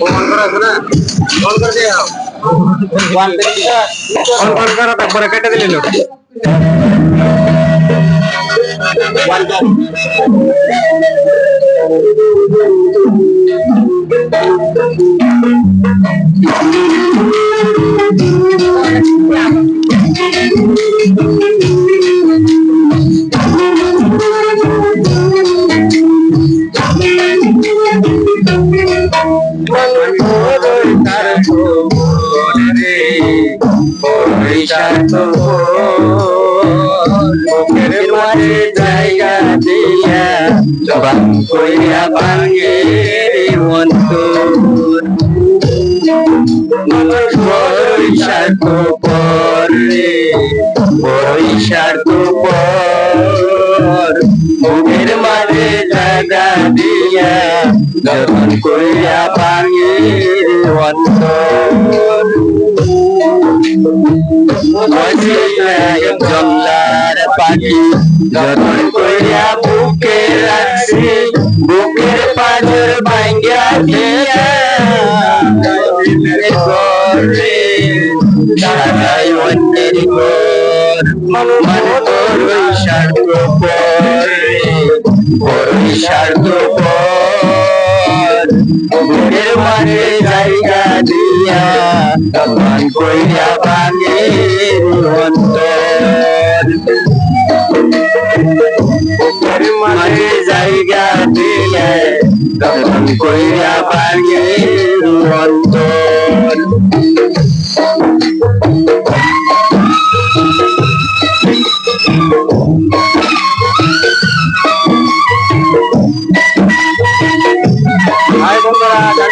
Phone করা আছে না ফোন করে দিয়ে দাও ফোন বুকের মাঝে জায়গা দিয়া জবান কইয়া ভাঙে অন্তর মানুষ বড়ই স্বার্থ পরে বড়ই স্বার্থ পর বুকের মাঝে জায়গা দিয়া জবান কইয়া ভাঙে অন্তর জমলার পাখি যতন কইরা বুকে রাখছি, বুকের পাজর ভাঙ্গা দিয়া করে সারাই অন্যের ঘর মন বড়ই স্বার্থ পরে বড়ই স্বার্থ বুকের জায়গা দিয়া তখন কইরা অন্তর। জায়গা দিলে তখন কইরা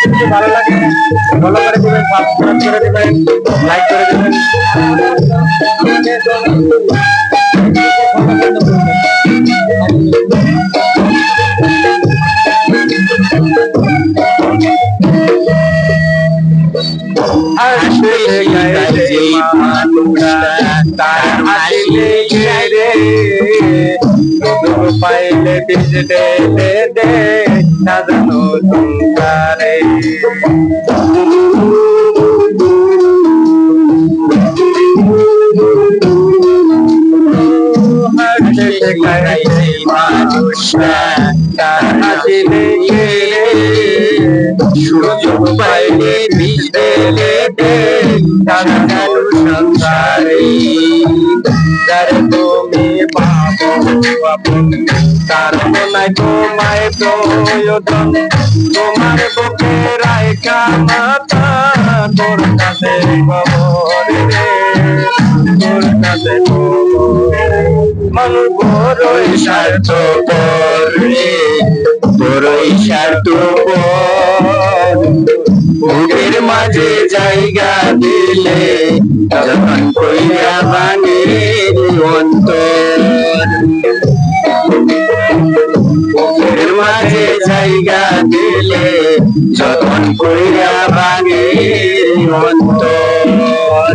যদি ভালো লাগে ফলো করে দিবেন সাবস্ক্রাইব করে দিবেন লাইক করে দিবেন। আসলে যে মানুষটা তার আসলে রে পাইলে ভিজতে দে সাজানো সংসারে আসলে পাইলে ভিজতে দে সংসারে তুমি পাবো আপন তার মনায় তোমায় প্রয়োজন তোমার বুকে রায়কা মাতা তোর কাছে খবর রে তোর কাছে মানুষ বড়ই স্বার্থ রে বড়ই স্বার্থ বুকের মাঝে জায়গা দিলে যখন কইরা ভাঙে অন্তর মাঝে জায়গা দিলে যখন কইরা ভাঙে অন্তর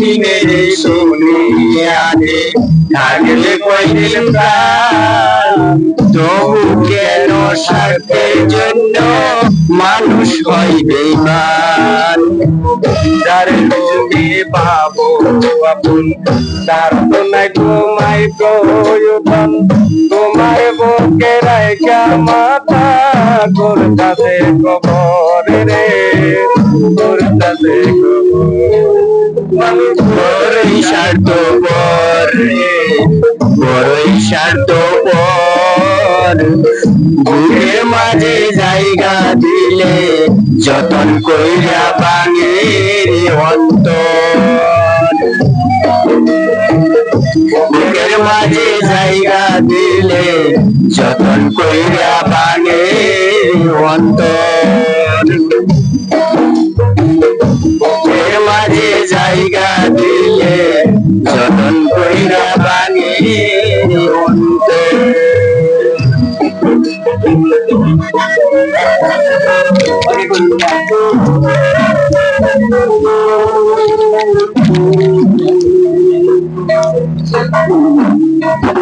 দিনের শুনিয়াতে থাকলে কইদিন প্রাণ। তবু কেন স্বার্থের জন্য মানুষ হয় প্রাণ যারে তুমি পাবো আপন, তার তো নাই তোমায় প্রয়োজন। তোমার বুকে রাইকা মাথা করতাছে কবর রে করতাছে কবর। বড়ই স্বার্থপর বড়ই স্বার্থপর বুকের মাঝে জায়গা দিলে যতন কইরা বাঙের অন্তর। বুকের মাঝে জায়গা দিলে যতন কইরা বাঙের অন্তর। অন্তর